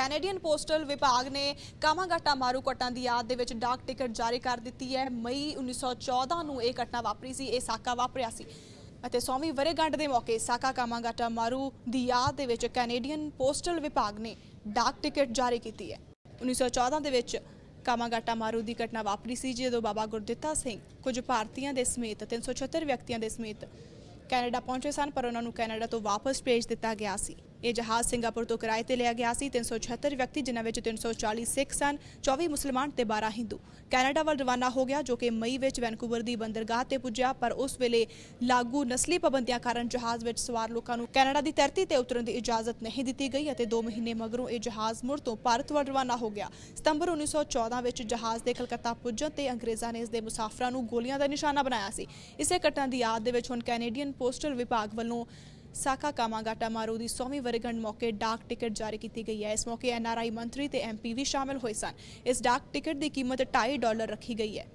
Canadian postal ਵਿਭਾਗ ਨੇ ਕਾਮਾਗਾਟਾ ਮਾਰੂ ਘਟਨਾ ਦੀ ਯਾਦ ਦੇ ਵਿੱਚ ਡਾਕ ਟਿਕਟ ਜਾਰੀ ਕਰ ਦਿੱਤੀ ਹੈ। ਮਈ 1914 ਨੂੰ ਇਹ ਘਟਨਾ ਵਾਪਰੀ ਸੀ, ਇਹ ਸਾਕਾ ਵਾਪਰਿਆ ਸੀ। ਅਤੇ 100ਵੀਂ ਵਰੇਗੰਢ ਦੇ ਮੌਕੇ ਸਾਕਾ ਕਾਮਾਗਾਟਾ ਮਾਰੂ ਦੀ ਯਾਦ ਦੇ ਵਿੱਚ ਕੈਨੇਡੀਅਨ ਪੋਸਟਲ ਵਿਭਾਗ ਨੇ ਡਾਕ ਟਿਕਟ ਜਾਰੀ ਕੀਤੀ ਹੈ। 1914 ਦੇ ਵਿੱਚ ਕਾਮਾਗਾਟਾ ਮਾਰੂ ਦੀ ਘਟਨਾ ਵਾਪਰੀ ਸੀ, ਜਦੋਂ ਬਾਬਾ ਗੁਰਦਿੱਤਾ ਸਿੰਘ ਕੁਝ ਭਾਰਤੀਆਂ ਦੇ ਸਮੇਤ 376 ਵਿਅਕਤੀਆਂ ਦੇ ਸਮੇਤ ਕੈਨੇਡਾ ਪਹੁੰਚੇ ਸਨ, ਪਰ ਉਹਨਾਂ ਨੂੰ ਕੈਨੇਡਾ ਤੋਂ ਵਾਪਸ ਭੇਜ ਦਿੱਤਾ ਗਿਆ ਸੀ। ਇਹ ਜਹਾਜ਼ ਸਿੰਗਾਪੁਰ ਤੋਂ ਕਿਰਾਏ ਤੇ ਲਿਆ ਗਿਆ ਸੀ। 376 ਵਿਅਕਤੀ, ਜਿਨ੍ਹਾਂ ਵਿੱਚ 340 ਸਿੱਖ ਸਨ 24 ਮੁਸਲਮਾਨ ਤੇ 12 ਹਿੰਦੂ। ਕੈਨੇਡਾ ਵੱਲ ਰਵਾਨਾ ਹੋ ਗਿਆ, ਜੋ ਕਿ ਮਈ ਵਿੱਚ ਵੈਨਕੂਵਰ ਦੀ ਬੰਦਰਗਾਹ ਤੇ ਪੁੱਜਿਆ, ਪਰ ਉਸ ਵੇਲੇ ਲਾਗੂ ਨਸਲੀ ਪਾਬੰਦੀਆਂ ਕਾਰਨ ਜਹਾਜ਼ ਵਿੱਚ ਸਵਾਰ ਲੋਕਾਂ ਨੂੰ ਕੈਨੇਡਾ ਦੀ ਧਰਤੀ ਤੇ ਉਤਰਨ ਦੀ ਇਜਾਜ਼ਤ ਨਹੀਂ ਦਿੱਤੀ ਗਈ ਅਤੇ 2 ਮਹੀਨੇ ਮਗਰੋਂ ਇਹ ਜਹਾਜ਼ ਮੁੜ ਤੋਂ ਭਾਰਤ ਵੱਲ ਰਵਾਨਾ ਹੋ ਗਿਆ। ਸਤੰਬਰ 1914 ਵਿੱਚ ਜਹਾਜ਼ ਦੇ ਕਲਕੱਤਾ ਪੁੱਜਣ ਤੇ ਅੰਗਰੇਜ਼ਾਂ ਨੇ ਇਸ ਦੇ ਮੁਸਾਫਰਾਂ ਨੂੰ ਗੋਲੀਆਂ ਦਾ ਨਿਸ਼ਾਨਾ ਬਣਾਇਆ ਸੀ। ਇਸੇ ਘਟਨਾ ਦੀ ਯਾਦ ਦੇ ਵਿੱਚ ਹੁਣ ਕੈਨੇਡੀਅਨ ਪੋਸਟਲ ਵਿਭਾਗ ਵੱਲੋਂ ਸਾਕਾ ਕਾਮਾਗਾਟਾ ਮਾਰੂ ਦੀ 100ਵੀਂ ਵਰੇਗੰਢ ਮੌਕੇ ਡਾਕ ਟਿਕਟ ਜਾਰੀ ਕੀਤੀ ਗਈ ਹੈ। ਇਸ ਮੌਕੇ ਐਨਆਰਆਈ ਮੰਤਰੀ ਤੇ ਐਮਪੀ ਵੀ ਸ਼ਾਮਲ ਹੋਏ ਸਨ। ਇਸ ਡਾਕ ਟਿਕਟ ਦੀ ਕੀਮਤ 2.5 ਡਾਲਰ ਰੱਖੀ ਗਈ ਹੈ।